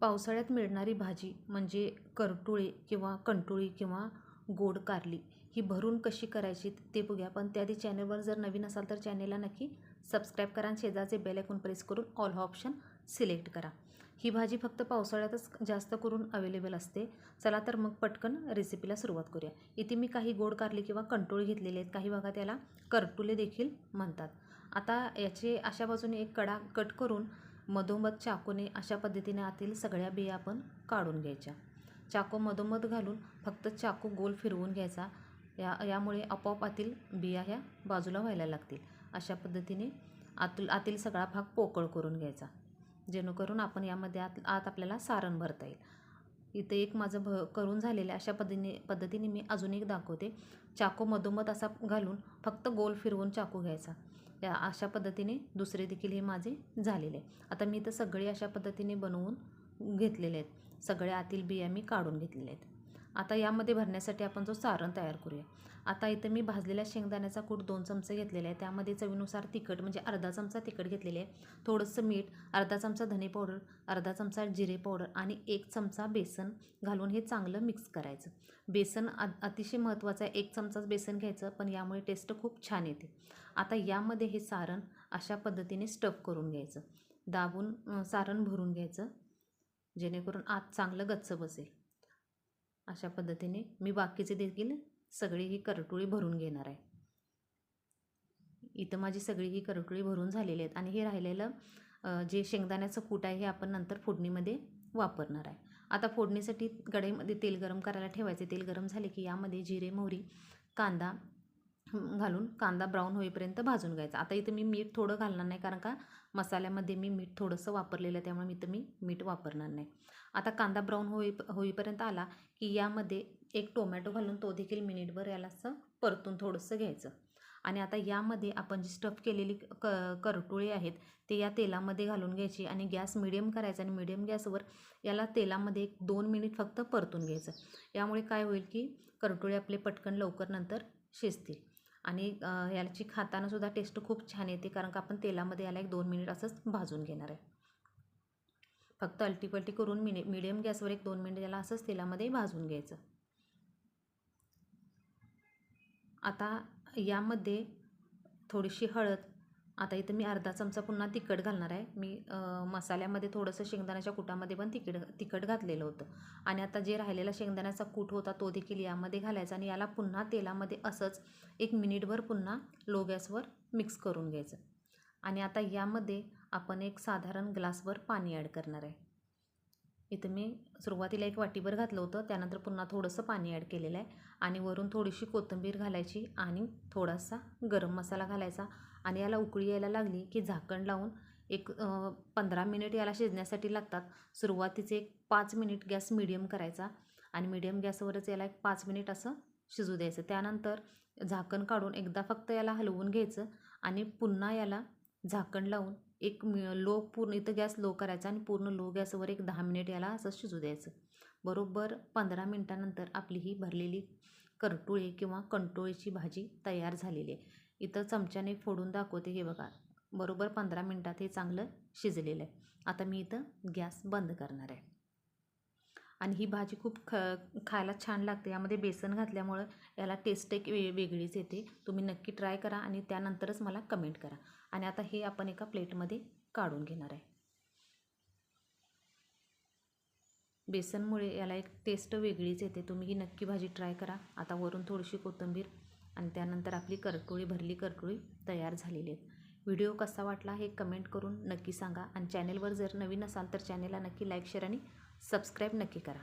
पावसाळ्यात मिळणारी भाजी म्हणजे करटुळे किंवा कंटुळी किंवा गोड कारली ही भरून कशी करायची ते बघूया. पण त्याआधी चॅनलवर जर नवीन असाल तर चॅनेलला नक्की सबस्क्राईब करा आणि शेजारचे बेल ऐकून प्रेस करून ऑल हा ऑप्शन सिलेक्ट करा. ही भाजी फक्त पावसाळ्यातच जास्त करून अवेलेबल असते. चला तर मग पटकन रेसिपीला सुरुवात करूया. इथे मी काही गोड कारली किंवा कंटोळी घेतलेले आहेत. काही भागात याला करटुले देखील म्हणतात. आता याचे अशा बाजूने एक कडा कट करून मधोमध चाकूने अशा पद्धतीने आतील सगळ्या बिया आपण काढून घ्यायच्या. चाकू मधोमध घालून फक्त चाकू गोल फिरवून घ्यायचा. या यामुळे आपोआप आतील बिया ह्या बाजूला व्हायला लागतील. अशा पद्धतीने आतील आतील सगळा भाग पोकळ करून घ्यायचा. जेणेकरून आपण यामध्ये आत आत आपल्याला सारण भरता येईल. इथं एक माझं भ करून झालेलं अशा पद्धतीने पद्धतीने मी अजून एक दाखवते. चाकू मधोमध असा घालून फक्त गोल फिरवून चाकू घ्यायचा. या अशा पद्धतीने दुसरे देखील हे माझे झालेले आहे आता मी इथं सगळे अशा पद्धतीने बनवून घेतलेले आहेत. सगळ्या आतील बिया मी काढून घेतलेल्या आहेत. आता यामध्ये भरण्यासाठी आपण जो सारण तयार करूया. आता इथं मी भाजलेल्या शेंगदाण्याचा कूट दोन चमचे घेतलेला आहे. त्यामध्ये चवीनुसार तिखट म्हणजे अर्धा चमचा तिखट घेतलेले आहे. थोडंसं मीठ अर्धा चमचा धने पावडर अर्धा चमचा जिरे पावडर आणि एक चमचा बेसन घालून हे चांगलं मिक्स करायचं. बेसन अतिशय महत्त्वाचं आहे. एक चमचाच बेसन घ्यायचं पण यामुळे टेस्ट खूप छान येते. आता यामध्ये हे सारण अशा पद्धतीने स्टफ करून घ्यायचं. दाबून सारण भरून घ्यायचं जेणेकरून आत चांगलं गच्च बसेल. अशा पद्धतीने मी बाकीचे देखील सगळी ही करटुळी भरून घेणार आहे. इथं माझी सगळी ही करटुळी भरून झालेली आहेत आणि हे राहिलेलं जे शेंगदाण्याचं कूट आहे हे आपण नंतर फोडणीमध्ये वापरणार आहे. आता फोडणीसाठी कढईमध्ये तेल गरम करायला ठेवायचे. तेल गरम झाले की यामध्ये जिरे मोहरी कांदा घालून कांदा ब्राऊन होईपर्यंत भाजून घ्यायचा. आता इथं मी मीठ थोडं घालणार नाही कारण का मसाल्यामध्ये मी मीठ थोडंसं वापरलेलं आहे त्यामुळे मी इथं मी मीठ वापरणार नाही. आता कांदा ब्राऊन होई होईपर्यंत आला की यामध्ये एक टोमॅटो घालून तो देखील मिनिटभर याला असं परतून थोडंसं घ्यायचं. आणि आता यामध्ये आपण जी स्टफ केलेली क करटुळे आहेत ते या तेलामध्ये घालून घ्यायची आणि गॅस मिडियम करायचा आणि मिडियम गॅसवर याला तेलामध्ये एक दोन मिनिट फक्त परतून घ्यायचं. यामुळे काय होईल की करटुळे आपले पटकन लवकर नंतर शिजतील. आणि याची खातानासुद्धा टेस्ट खूप छान येते कारण का आपण तेलामध्ये याला एक दोन मिनिट असंच भाजून घेणार आहे. फक्त अल्टीपल्टी करून मिनि मिडियम गॅसवर एक दोन मिनिट याला असंच तेलामध्ये भाजून घ्यायचं. आता यामध्ये थोडीशी हळद आता इथं मी अर्धा चमचा पुन्हा तिखट घालणार आहे. मी मसाल्यामध्ये थोडंसं शेंगदाण्याच्या कुटामध्ये पण तिखट तिखट घातलेलं होतं. आणि आता जे राहिलेला शेंगदाण्याचा कूट होता तो देखील यामध्ये घालायचा आणि याला पुन्हा तेलामध्ये असंच एक मिनिटभर पुन्हा लो गॅसवर मिक्स करून घ्यायचं. आणि आता यामध्ये आपण एक साधारण ग्लासभर पाणी ॲड करणार आहे. इथं मी सुरुवातीला एक वाटीभर घातलं होतं त्यानंतर पुन्हा थोडंसं पाणी ॲड केलेलं आहे. आणि वरून थोडीशी कोथिंबीर घालायची आणि थोडासा गरम मसाला घालायचा. आणि याला उकळी यायला लागली की झाकण लावून एक पंधरा मिनिट याला शिजण्यासाठी लागतात. सुरुवातीचे एक पाच मिनिट गॅस मिडियम करायचा आणि मिडियम गॅसवरच याला एक पाच मिनिट असं शिजू द्यायचं. त्यानंतर झाकण काढून एकदा फक्त याला हलवून घ्यायचं आणि पुन्हा याला झाकण लावून एक लो पूर्ण इथं गॅस लो करायचा आणि पूर्ण लो गॅसवर एक दहा मिनिट याला असं शिजू द्यायचं. बरोबर पंधरा मिनटानंतर आपली ही भरलेली करटुळे किंवा कंटोळीची भाजी तयार झालेली आहे. इथं चमच्याने फोडून दाखवते हे बघा. बरोबर पंधरा मिनटात हे चांगलं शिजलेलं आहे. आता मी इथं गॅस बंद करणार आहे. आणि ही भाजी खूप ख खायला छान लागते. यामध्ये बेसन घातल्यामुळं याला टेस्ट एक वे वेगळीच येते. तुम्ही नक्की ट्राय करा आणि त्यानंतरच मला कमेंट करा. आणि आता हे आपण एका प्लेटमध्ये काढून घेणार आहे. बेसनमुळे याला एक टेस्ट वेगळीच येते. तुम्ही ही नक्की भाजी ट्राय करा. आता वरून थोडीशी कोथिंबीर आणि त्यानंतर आपली करटोळी भरली करटोळी तयार झालेली आहेत. व्हिडिओ कसा वाटला हे कमेंट करून नक्की सांगा आणि चॅनेलवर जर नवीन असाल तर चॅनेलला नक्की लाईक शेअर आणि सबस्क्राईब नक्की करा.